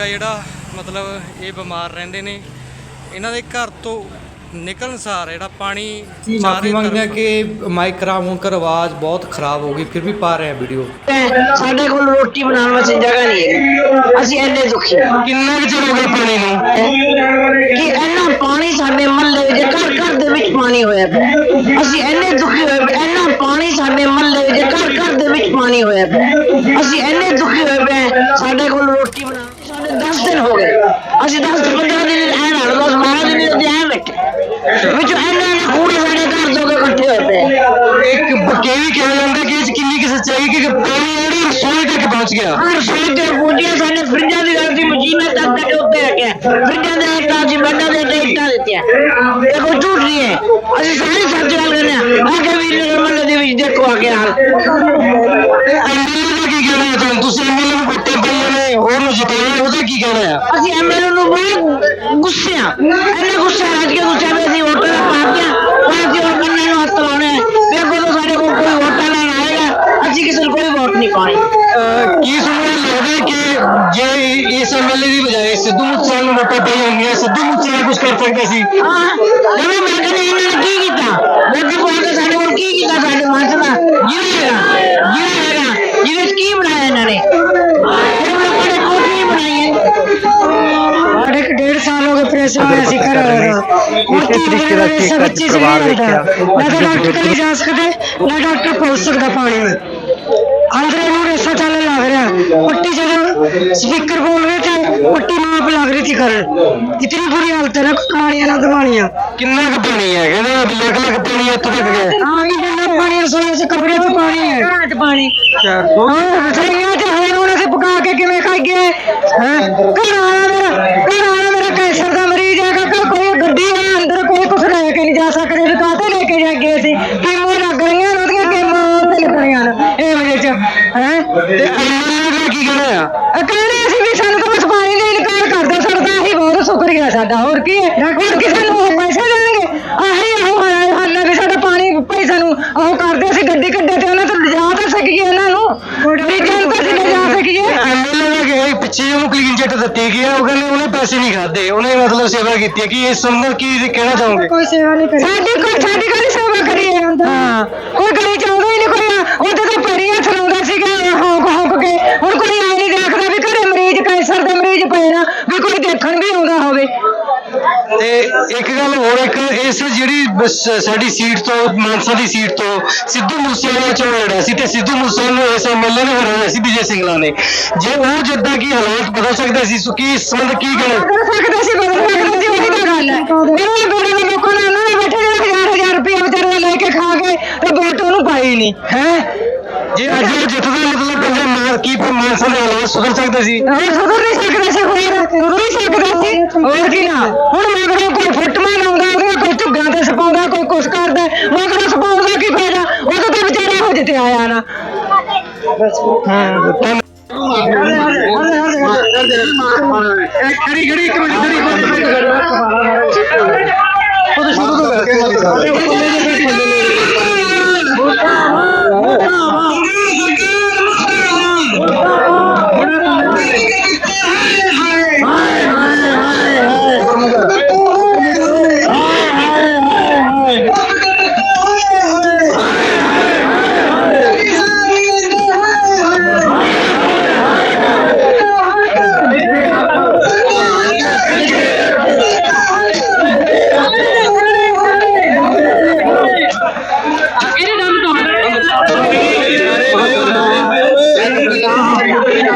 ਆ ਜਿਹੜਾ ਮਤਲਬ ਇਹ ਬਿਮਾਰ ਰਹਿੰਦੇ ਨੇ। ਇਹਨਾਂ ਦੇ ਘਰ ਤੋਂ ਨਿਕਲਣ ਸਾਰ ਜਿਹੜਾ ਪਾਣੀ ਮਾਫੀ ਮੰਗਦੇ ਕਿ ਮਾਈਕ ਖਰਾਬ ਹੋਣ ਕਰ ਆਵਾਜ਼ ਬਹੁਤ ਖਰਾਬ ਹੋ ਗਈ ਫਿਰ ਵੀ ਪਾ ਰਹੇ ਹਾਂ ਵੀਡੀਓ ਸਾਡੇ ਕੋਲ ਰੋਟੀ ਬਣਾਉਣ ਵਾਸਤੇ ਜਗ੍ਹਾ ਨਹੀਂ ਹੈ। ਅਸੀਂ ਇੰਨੇ ਦੁਖੀ ਕਿੰਨਾ ਕੁ ਚਿਰ ਹੋ ਗਿਆ ਪਾਣੀ ਨੂੰ? ਕਿ ਇੰਨਾ ਪਾਣੀ ਸਾਡੇ ਮਹੱਲੇ ਵਿੱਚ ਘਰ ਘਰ ਦੇ ਵਿੱਚ ਪਾਣੀ ਹੋਇਆ ਪਿਆ। ਅਸੀਂ ਇੰਨੇ ਦੁਖੀ ਹੋਏ ਪਏ ਇੰਨਾ ਪਾਣੀ ਸਾਡੇ ਮਹੱਲੇ ਵਿੱਚ ਘਰ ਘਰ ਦੇ ਵਿੱਚ ਪਾਣੀ ਹੋਇਆ ਪਿਆ। ਅਸੀਂ ਇੰਨੇ ਦੁਖੀ ਹੋਏ ਪਏ ਸਾਡੇ ਕੋਲ ਰੋਟੀ ਬਣਾਉਣ ਸਾਡੇ 10 ਦਿਨ ਹੋ ਗਏ ਅਸੀਂ 10 15 ਦਿਨ ਐ ਨਾਲ ਬਸ 12 ਦਿਨ ਦੇ ਐ ਬੈਠੇ ਵਿੱਚ ਇੰਨਾ ਇੰਨਾ ਕੂੜੇ ਸਾਡੇ ਘਰ ਤੋਂ ਇਕੱਠੇ ਹੋਏ ਪਏ ਇੱਕ ਬਕੇ ਵੀ ਕਿਹਾ ਜਾਂਦਾ ਕਿ ਇਹ 'ਚ ਕਿੰਨੀ ਕਿ ਸੱਚਾਈ ਕਿ ਪਾਣੀ ਜਿਹੜੀ ਰਸੋਈ ਤੱਕ ਪਹੁੰਚ ਗਿਆ। ਹਰ ਸੋਈ ਤੇ ਪੂਜੀਆਂ ਸਾਡੇ ਫਰਿੱਜਾਂ ਦੀ ਗੱਲ ਸੀ ਮਸ਼ੀਨਾਂ ਤੱਕ ਤੱਕ ਉੱਤੇ ਰੱਖਿਆ। ਫਰਿੱਜਾਂ ਦੇ ਹੱਥਾਂ ਸੀ ਬੈੱਡਾਂ ਦੇ ਉੱਤੇ ਇੱਟਾਂ ਦਿੱਤੀਆਂ। ਇਹ ਕੋਈ ਝੂਠ ਨਹੀਂ ਹੈ। ਅਸੀਂ ਸਾਰੇ ਸੱਚ ਗੱਲ ਕਰਦੇ ਹਾਂ। ਆ ਕੇ ਵੀਰ ਨਗਰ ਮਹੱਲੇ ਦੇ ਵਿੱਚ ਦੇਖੋ ਆ ਕੇ ਹਾਲ। ਐਮਐਲਏ ਦਾ ਕੀ ਕਹਿਣਾ ਹੈ ਤੁਹਾਨੂੰ ਤੁਸੀਂ ਐਮਐਲਏ ਨੂੰ ਵੋਟਾਂ ਪਾਈਆਂ ਨੇ ਹੋਰ ਨੂੰ ਜਿਤਾਇਆ ਉਹਦਾ ਕੀ ਕਹਿਣਾ ਹੈ ਅਸੀਂ ਐਮਐਲਏ ਨੂੰ ਬਹੁਤ ਗੁੱਸੇ ਆ। ਇੰਨੇ ਗੁੱਸੇ ਆ ਅੱਜ ਕੇ ਗੁੱਸੇ ਵਿੱਚ ਅਸੀਂ ਵੋਟਾਂ ਦਾ ਪਾਤੀਆਂ ਹੁਣ ਅਸੀਂ ਹੁਣ ਕੰਨਾਂ ਨੂੰ ਹੱਥ ਲਾਉਣੇ ਆ? ਵੇਖੋ ਤਾਂ ਸਾਡੇ ਕੋਲ ਕੋਈ ਵੋਟਾਂ ਲੈਣ ਆਏਗਾ ਅਸੀਂ ਕਿਸੇ ਨੂੰ ਕੋਈ ਵੋਟ ਨਹੀਂ ਪਾਣੀ ਅਹ ਕੀ ਸੁਣਨ ਨੂੰ ਲੱਗਦਾ ਹੈ ਕਿ ਜੇ ਇਸ ਐਮਐਲਏ ਦੀ ਬਜਾਏ ਸਿੱਧੂ ਮੂਸੇਵਾਲੇ ਨੂੰ ਵੋਟਾਂ ਪਾਈਆਂ ਹੁੰਦੀਆਂ ਸਿੱਧੂ ਮੂਸੇਵਾਲਾ ਕੁਝ ਕਰ ਸਕਦਾ ਸੀ? ਹਾਂ ਜਦੋਂ ਮੈਂ ਕਹਿੰਦਾ ਇਹਨਾਂ ਨੇ ਕੀ ਕੀਤਾ? ਵੋਟ ਪਾ ਕੇ ਸਾਡੇ ਕੋਲ ਕੀ ਕੀਤਾ ਸਾਡੇ ਮਾਸ ਦਾ ਜਿਹਨੇ ਹੈਗਾ ਜਿਹਨੇ ਹੈਗਾ ਜਿਹਦੇ ਚ ਕੀ ਬਣਾਇਆ ਇਹਨਾਂ ਨੇ? ਸਾਲ ਹੋ ਗਏ ਪ੍ਰੈਸ ਵਾਲੇ ਅਸੀਂ ਕਰ ਰਹੇ ਹਾਂ ਇਸੇ ਤਰੀਕੇ ਦਾ ਠੀਕ ਅੱਜ ਪਰਿਵਾਰ ਵੇਖਿਆ। ਨਾ ਤਾਂ ਡਾਕਟਰ ਕਲੀ ਜਾ ਸਕਦੇ ਨਾ ਡਾਕਟਰ ਪਹੁੰਚ ਸਕਦਾ ਪਾਣੀ। ਨੂੰ ਅੰਦਰ ਇਹਨੂੰ ਰੇਸਾ ਚੱਲ ਲੱਗ ਰਿਹਾ। ਪੱਟੀ ਜਦੋਂ ਸਪੀਕਰ ਬੋਲ ਰਹੇ ਤੇ ਪੱਟੀ ਮਾਪ ਲੱਗ ਰਹੀ ਥੀ ਕਰਨ ਇਤਨੀ ਬੁਰੀ ਹਾਲਤ ਹੈ ਨਾ ਕਹਾਣੀਆਂ ਨਾ ਦਵਾਣੀਆਂ ਕਿੰਨਾ ਕੁ ਪਾਣੀ ਹੈ? ਕਹਿੰਦੇ ਲੱਖ ਲੱਖ ਪਾਣੀ ਇੱਥੇ ਤੱਕ ਗਿਆ। ਹਾਂ ਵੀ ਜਿੰਨਾ ਪਾਣੀ ਰਸੋਈ ਚ ਕਮਰੇ ਚ ਪਾਣੀ ਹੈ। ਘਰਾਂ ਚ ਪਾਣੀ। ਹਾਂ ਰਸੋਈਆਂ ਚ ਹੋਏ ਹੁਣ ਅਸੀਂ ਪਕਾ ਕੇ ਕਿਵੇਂ ਖਾਈਏ ਹੈ ਘਰ ਆਇਆ ਮੇਰਾ ਘਰ ਆਇਆ ਮੇਰਾ ਕੈਂਸਰ ਦਾ ਮਰੀਜ਼ ਹੈ ਕਿ ਕੋਈ ਗੱਡੀ ਹੈ ਅੰਦਰ ਕੋਈ ਕੁਛ ਲੈ ਕੇ ਨਹੀਂ ਜਾ ਸਕਦੇ ਵੀ ਕਾਹਤੇ ਲੈ ਕੇ ਜਾ ਗਏ ਸੀ ਕੀਮੋ ਲੱਗ ਰਹੀਆਂ ਨੇ ਉਹਦੀਆਂ ਤੇ ਲੱਗਣੀਆਂ ਨੇ ਇਹ ਵਜੇ ਚ ਹੈ? ਤੇ ਦਾ ਕੀ ਕਹਿਣਾ ਹੈ ਕਹਿੰਦੇ ਅਸੀਂ ਵੀ ਸਾਨੂੰ ਤਾਂ ਬਸ ਪਾਣੀ ਦੇ ਇਨਕਾਰ ਕਰਦੇ ਸਾਡਾ ਅਸੀਂ ਬਹੁਤ ਸ਼ੁਕਰੀਆ ਸਾਡਾ। ਹੋਰ ਕੀ ਹੈ? ਹੋਰ ਕਿਸੇ ਨੂੰ ਉਹ ਪੈਸੇ ਦੇਣਗੇ? ਆਹੀ ਉਹ ਹੱਲ ਹੈ ਵੀ ਸਾਡਾ ਪਾਣੀ ਪੈਸਾ ਨੂੰ ਉਹ ਕਰਦੇ ਅਸੀਂ ਗੱਡੀ ਕੱਢੇ ਤੇ ਉਹਨਾਂ ਤੋਂ ਲਿਜਾ ਤਾਂ ਸਕੀਏ ਉਹਨਾਂ ਨੂੰ। ਰੀਜਨ ਤੋਂ ਅਸੀਂ ਲਿਜਾ ਸਕੀਏ। ਪਿੱਛੇ ਉਹਨੂੰ ਕਲੀਨ ਚਿੱਟ ਦਿੱਤੀ ਗਈ ਹੈ ਉਹ ਕਹਿੰਦੇ ਉਹਨੇ ਪੈਸੇ ਨਹੀਂ ਖਾਦੇ ਉਹਨੇ ਮਤਲਬ ਸੇਵਾ ਕੀਤੀ ਹੈ। ਕਿ ਇਸ ਸੰਬੰਧ ਕੀ ਕਹਿਣਾ ਚਾਹੋਗੇ? ਕੋਈ ਸੇਵਾ ਨਹੀਂ ਕਰੀ। ਸਾਡੀ ਕੋਈ ਸਾਡੀ ਕੋਈ ਸੇਵਾ ਕਰੀਏ? ਹਾਂ। ਕੋਈ ਗਲੀ ਹੀ ਕੋਈ ਉਹਦੇ ਤੇ ਪੈਰੀਆਂ ਚਲਾਉਂਦਾ ਸੀਗਾ ਹੌਂਕ ਹੌਂਕ ਕੇ ਹੁਣ ਕੋਈ ਆਈ ਨਹੀਂ ਦੇਖਦਾ ਵੀ ਘਰੇ ਮਰੀਜ਼ ਕੈਂਸਰ ਦੇ ਮਰੀਜ਼ ਪਏ ਨਾ ਵੀ ਕੋਈ ਦੇਖਣ ਵੀ ਆਉਂਦਾ ਹੋਵੇ। ਤੇ ਇੱਕ ਗੱਲ ਹੋਰ ਇੱਕ ਇਸ ਜਿਹੜੀ ਸਾਡੀ ਸੀਟ ਤੋਂ ਮਾਨਸਾ ਦੀ ਸੀਟ ਤੋਂ ਸਿੱਧੂ ਮੂਸੇਵਾਲਾ ਚੋਣ ਲੜਿਆ ਸੀ ਤੇ ਸਿੱਧੂ ਮੂਸੇਵਾਲਾ ਨੂੰ ਇਸ ਐਮਐਲਏ ਨੇ ਹਰਾਇਆ ਸੀ ਵਿਜੇ ਸਿੰਘਲਾ ਨੇ। ਜੇ ਉਹ ਜਿੱਦਾਂ ਕੀ ਹਾਲਾਤ ਬਦਲ ਸਕਦੇ ਸੀ ਸੋ ਕੀ ਇਸ ਸੰਬੰਧ ਕੀ ਕਹਿਣਾ ਕਰ ਸਕਦੇ ਸੀ ਬਦਲ ਸਕਦੇ ਸੀ ਉਹੀ ਤਾਂ ਗੱਲ ਹੈ। ਇਹਨਾਂ ਨੇ ਬੜੇ ਲੋਕਾਂ ਨੇ ਉਹਨਾਂ ਨੇ ਬੈਠੇ ਜਿਹੜੇ ਹਜ਼ਾਰ ਹਜ਼ਾਰ ਰੁਪਏ ਵਿਚਾਰੇ ਲੈ ਕੇ ਖਾ ਕੇ ਤੇ ਵੋਟ ਉਹਨੂੰ ਪਾਈ ਨਹੀਂ ਹੈ? ਜੇ ਅੱਜ ਉਹ ਜਿੱਤਦਾ ਮਤਲਬ ਪੰਜਾਬ ਮਾਰ ਕੀ ਮਾਨਸਾ ਦੇ ਹਾਲਾਤ ਸੁਧਰ ਸਕਦੇ ਸੀ? ਸੁਧਰ ਨਹੀਂ ਸਕਦਾ ਸੀ ਹੋਰ ਸੁਧਰ ਨਹੀਂ ਸਕਦਾ ਸੀ। ਹੋਰ ਕੀ ਨਾ ਹੁਣ ਮਗਰੋਂ ਕੋਈ ਫੁੱਟਮਾਂ ਲਾਉਂਦਾ ਉਹਦੇ ਕੋਈ ਝੁੱਗਾਂ ਤੇ ਸਪਾਉਂਦਾ ਕੋਈ ਕੁਛ ਕਰਦਾ ਮਗਰੋਂ ਸਪਾਉਣ ਦਾ ਕੀ ਫਾਇਦਾ? ਉਹਦੇ ਤੇ ਵਿਚਾਰਾ ਹੋ ਜਿੱਤੇ ਆਇਆ ਨਾ। ਖੜੀ ਖੜੀ ਇੱਕ ਮਿੰਟ ਖੜੀ ਉਹ ਸ਼ੁਰੂ ਤੋਂ ਕਰਕੇ